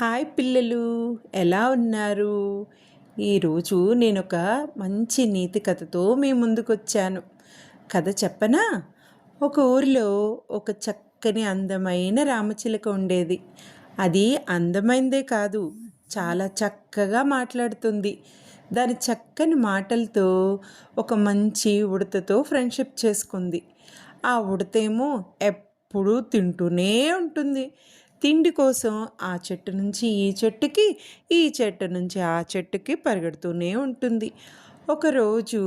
Hi పిల్లలు ఎలా ఉన్నారు? ఈరోజు నేను ఒక మంచి నీతి కథతో మీ ముందుకు వచ్చాను కథ చెప్పనా? ఒక ఊరిలో ఒక చక్కని అందమైన రామచిలక ఉండేది. అది అందమైందే కాదు చాలా చక్కగా మాట్లాడుతుంది. దాని చక్కని మాటలతో ఒక మంచి ఉడతతో ఫ్రెండ్షిప్ చేసుకుంది. ఆ ఉడతేమో ఎప్పుడూ తింటూనే ఉంటుంది. తిండి కోసం ఆ చెట్టు నుంచి ఈ చెట్టుకి ఈ చెట్టు నుంచి ఆ చెట్టుకి పరిగెడుతూనే ఉంటుంది. ఒకరోజు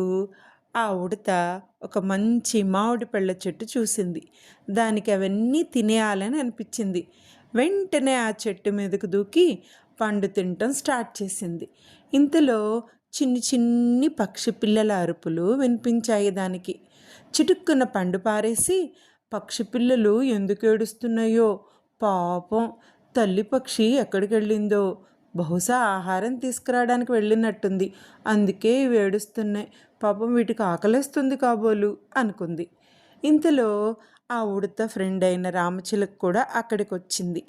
ఆ ఉడత ఒక మంచి మామిడి పళ్ళ చెట్టు చూసింది. దానికి అవన్నీ తినేయాలని అనిపించింది. వెంటనే ఆ చెట్టు మీదకు దూకి పండు తినటం స్టార్ట్ చేసింది. ఇంతలో చిన్ని చిన్ని పక్షి పిల్లల అరుపులు వినిపించాయి దానికి. చిటుక్కున పండు పారేసి పక్షి పిల్లలు ఎందుకు ఏడుస్తున్నాయో? పాపం తల్లి పక్షి ఎక్కడికి వెళ్ళిందో బహుశా ఆహారం తీసుకురావడానికి వెళ్ళినట్టుంది. అందుకే ఇవి ఏడుస్తున్నాయి పాపం వీటికి ఆకలేస్తుంది కాబోలు అనుకుంది. ఇంతలో ఆ ఉడత ఫ్రెండ్ అయిన రామచిలక కూడా అక్కడికి వచ్చింది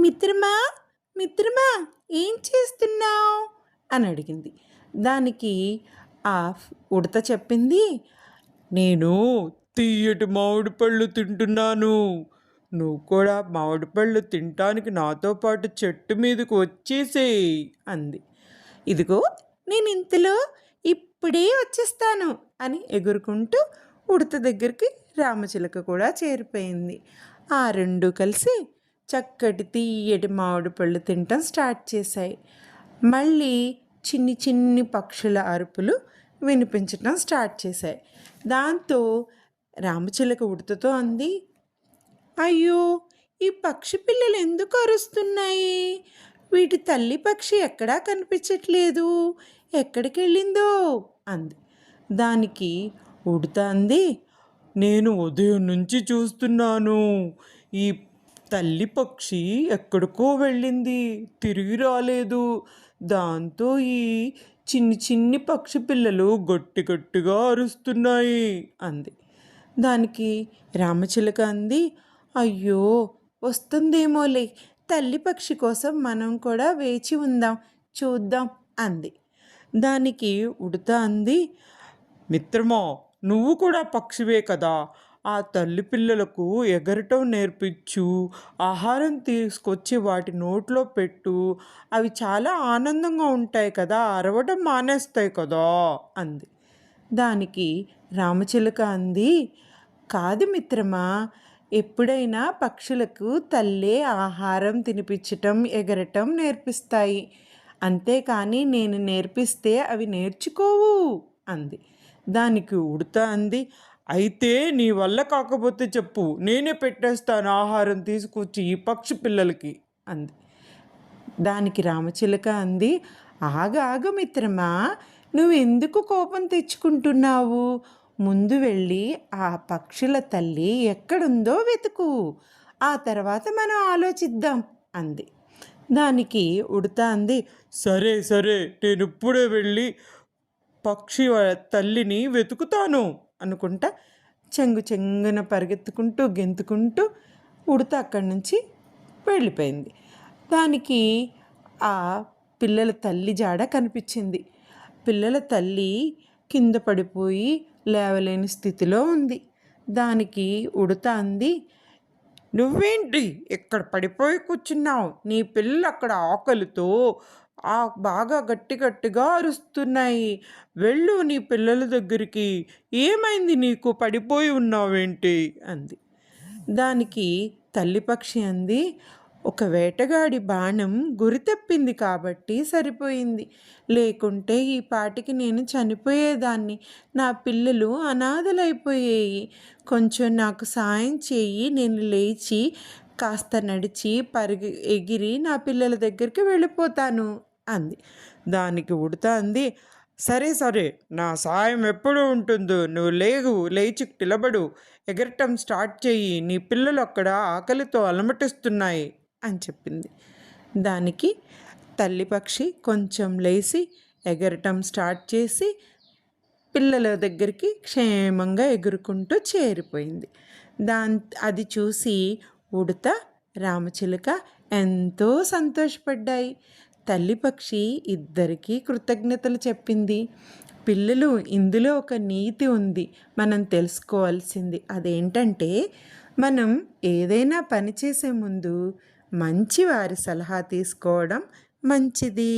మిత్రమా మిత్రమా ఏం చేస్తున్నావు? అని అడిగింది. దానికి ఆ ఉడత చెప్పింది నేను తీయటి మామిడి పళ్ళు తింటున్నాను. నువ్వు కూడా మామిడి పళ్ళు తినటానికి నాతో పాటు చెట్టు మీదకు వచ్చేసేయ్ అంది. ఇదిగో నేను ఇంతలో ఇప్పుడే వచ్చేస్తాను అని ఎగురుకుంటూ ఉడత దగ్గరికి రామచిలక కూడా చేరిపోయింది. ఆ రెండు కలిసి చక్కటి తీయటి మామిడి పళ్ళు తినటం స్టార్ట్ చేశాయి. మళ్ళీ చిన్ని చిన్ని పక్షుల అరుపులు వినిపించటం స్టార్ట్ చేశాయి. దాంతో రామచిలక ఉడతతో అంది అయ్యో ఈ పక్షి పిల్లలు ఎందుకు అరుస్తున్నాయి? వీటి తల్లి పక్షి ఎక్కడా కనిపించట్లేదు. ఎక్కడికి వెళ్ళిందో అంది. దానికి ఉడతా అంది నేను ఉదయం నుంచి చూస్తున్నాను. ఈ తల్లి పక్షి ఎక్కడికో వెళ్ళింది. తిరిగి రాలేదు. దాంతో ఈ చిన్ని చిన్ని పక్షి పిల్లలు గట్టి గట్టిగా అరుస్తున్నాయి అంది. దానికి రామచిలక అంది. అయ్యో వస్తుందేమోలే. తల్లి పక్షి కోసం మనం కూడా వేచి ఉందాం చూద్దాం అంది. దానికి ఉడత అంది మిత్రమా నువ్వు కూడా పక్షివే కదా. ఆ తల్లి పిల్లలకు ఎగరటం నేర్పించు ఆహారం తీసుకొచ్చి వాటి నోట్లో పెట్టు. అవి చాలా ఆనందంగా ఉంటాయి కదా అరవడం మానేస్తాయి కదా అంది. దానికి రామచిలుక అంది కాదు మిత్రమా ఎప్పుడైనా పక్షులకు తల్లే ఆహారం తినిపించటం ఎగరటం నేర్పిస్తాయి. అంతేకాని నేను నేర్పిస్తే అవి నేర్చుకోవు అంది. దానికి ఉడతా అంది. అయితే నీ వల్ల కాకపోతే చెప్పు. నేనే పెట్టేస్తాను ఆహారం తీసుకొచ్చి ఈ పక్షి పిల్లలకి అంది. దానికి రామచిలక అంది. ఆగ ఆగ మిత్రమా. నువ్వెందుకు కోపం తెచ్చుకుంటున్నావు? ముందు వెళ్ళి ఆ పక్షుల తల్లి ఎక్కడుందో వెతుకు. ఆ తర్వాత మనం ఆలోచిద్దాం అంది. దానికి ఉడతా అంది సరే సరే నేను ఇప్పుడే వెళ్ళి పక్షి తల్లిని వెతుకుతాను అనుకుంటా చెంగు చెంగున పరిగెత్తుకుంటూ గెంతుకుంటూ ఉడత అక్కడి నుంచి వెళ్ళిపోయింది. దానికి ఆ పిల్లల తల్లి జాడ కనిపించింది. పిల్లల తల్లి కింద పడిపోయి లేవలేని స్థితిలో ఉంది. దానికి ఉడత అంది నువ్వేంటి ఇక్కడ పడిపోయి కూర్చున్నావు? నీ పిల్లలు అక్కడ ఆకలితో ఆ బాగా గట్టి గట్టిగా అరుస్తున్నాయి. వెళ్ళు నీ పిల్లల దగ్గరికి. ఏమైంది నీకు? పడిపోయి ఉన్నావేంటి? అంది. దానికి తల్లి పక్షి అంది ఒక వేటగాడి బాణం గురి తప్పింది కాబట్టి సరిపోయింది. లేకుంటే ఈ పాటికి నేను చనిపోయేదాన్ని. నా పిల్లలు అనాథలైపోయాయి. కొంచెం నాకు సాయం చేయి. నేను లేచి కాస్త నడిచి పరిగి ఎగిరి నా పిల్లల దగ్గరికి వెళ్ళిపోతాను అంది. దానికి ఉడతా అంది సరే సరే నా సాయం ఎప్పుడు ఉంటుందో నువ్వు లేవు లేచి నిలబడు. ఎగరటం స్టార్ట్ చెయ్యి నీ పిల్లలు అక్కడ ఆకలితో అలమటిస్తున్నాయి. అని చెప్పింది. దానికి తల్లి పక్షి కొంచెం లేచి ఎగరటం స్టార్ట్ చేసి పిల్లల దగ్గరికి క్షేమంగా ఎగురుకుంటూ చేరిపోయింది. దాన్ అది చూసి ఉడత రామచిలుక ఎంతో సంతోషపడ్డాయి. తల్లి పక్షి ఇద్దరికీ కృతజ్ఞతలు చెప్పింది. పిల్లలు ఇందులో ఒక నీతి ఉంది మనం తెలుసుకోవాల్సింది. అదేంటంటే మనం ఏదైనా పని చేసే ముందు మంచి వారి సలహా తీసుకోవడం మంచిది.